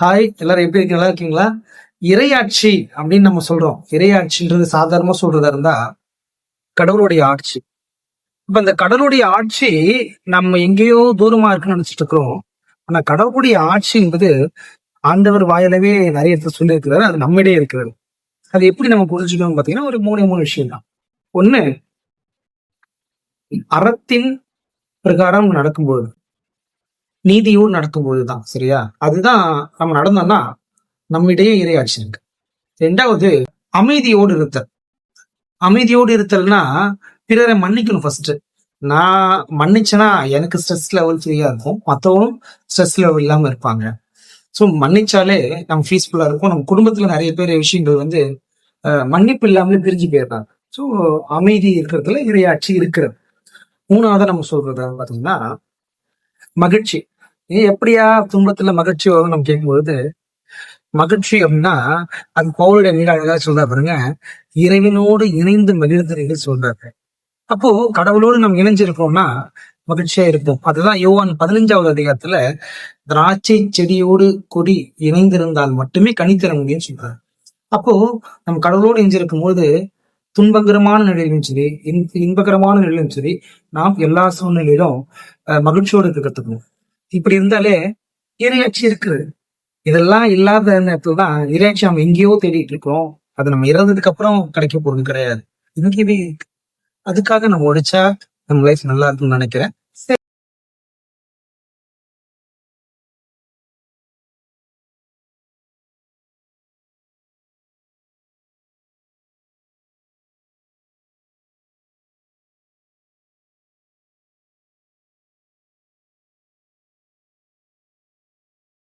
Hi எல்லாரும் எப்படி இருக்கீங்க? நல்லா இருக்கீங்களா? இறையாட்சி அப்படின்னு நம்ம சொல்றோம். இறையாட்சின்றது சாதாரணமா சொல்றதா இருந்தா கடவுளுடைய ஆட்சி. இப்ப இந்த கடவுளுடைய ஆட்சி நம்ம எங்கேயோ தூரமா இருக்குன்னு நினைச்சிட்டு இருக்கிறோம். ஆனா கடவுளுடைய ஆட்சி என்பது ஆண்டவர் வாயிலவே நிறைய இடத்துல சொல்லியிருக்கிறாரு. அது நம்மிடையே இருக்கிறது. அது எப்படி நம்ம புரிஞ்சுக்கணும் பாத்தீங்கன்னா ஒரு மூணு மூணு விஷயம் தான். ஒண்ணு அறத்தின் பிரகாரம் நடக்கும்பொழுது. நீதியோடு நடக்கும்போது தான் சரியா? அதுதான் நம்ம நடந்தோம்னா நம்மிடையே இறையாட்சி இருக்கு. ரெண்டாவது அமைதியோடு இருத்தல். அமைதியோடு இருத்தல்னா பிறரை மன்னிக்கணும் ஃபர்ஸ்ட் நான் மன்னிச்சேன்னா எனக்கு ஸ்ட்ரெஸ் லெவல் ஃப்ரீயா இருக்கும். மற்றவங்களும் ஸ்ட்ரெஸ் லெவல் இல்லாம இருப்பாங்க. ஸோ மன்னிச்சாலே நம்ம பீஸ்ஃபுல்லா இருக்கும் நம்ம குடும்பத்துல நிறைய பேர் விஷயங்கள் வந்து மன்னிப்பு இல்லாமலே பிரிஞ்சு போயிடுறாங்க. ஸோ அமைதி இருக்கிறதுல இறையாட்சி இருக்கிறது. மூணாவது நம்ம சொல்றது பாத்தீங்கன்னா மகிழ்ச்சி. நீ எப்படியா துன்பத்துல மகிழ்ச்சி வரும் நம்ம கேட்கும்போது மகிழ்ச்சி அப்படின்னா அது பவுலுடைய நீங்க அழகா சொல்றா பாருங்க. இறைவனோடு இணைந்து மகிழ்ந்தீர்கள் சொல்றாரு அப்போ கடவுளோடு நம்ம இணைஞ்சிருக்கோம்னா மகிழ்ச்சியா இருப்போம். அதுதான் யோவான் பதினஞ்சாவது அதிகாரத்துல திராட்சை செடியோடு கொடி இணைந்திருந்தால் மட்டுமே கணித்தர முடியும்னு சொல்றாரு. அப்போ நம்ம கடவுளோடு இணைஞ்சிருக்கும் போது துன்பகரமான நிலையிலும் சரி இன் இன்பகரமான நிலையிலும் சரி நாம் எல்லா சூழ்நிலையிலும் மகிழ்ச்சியோடு இருக்க கத்துக்கணும். இப்படி இருந்தாலே இரையாட்சி இருக்குது. இதெல்லாம் இல்லாத நேரத்துல தான் இறையாட்சி நம்ம எங்கேயோ தேடிட்டு இருக்கோம் அது நம்ம இறந்ததுக்கு அப்புறம் கிடைக்க போறது கிடையாது. இங்கேயே அதுக்காக நம்ம உழைச்சா நம்ம லைஃப் நல்லா இருக்கும்னு நினைக்கிறேன்.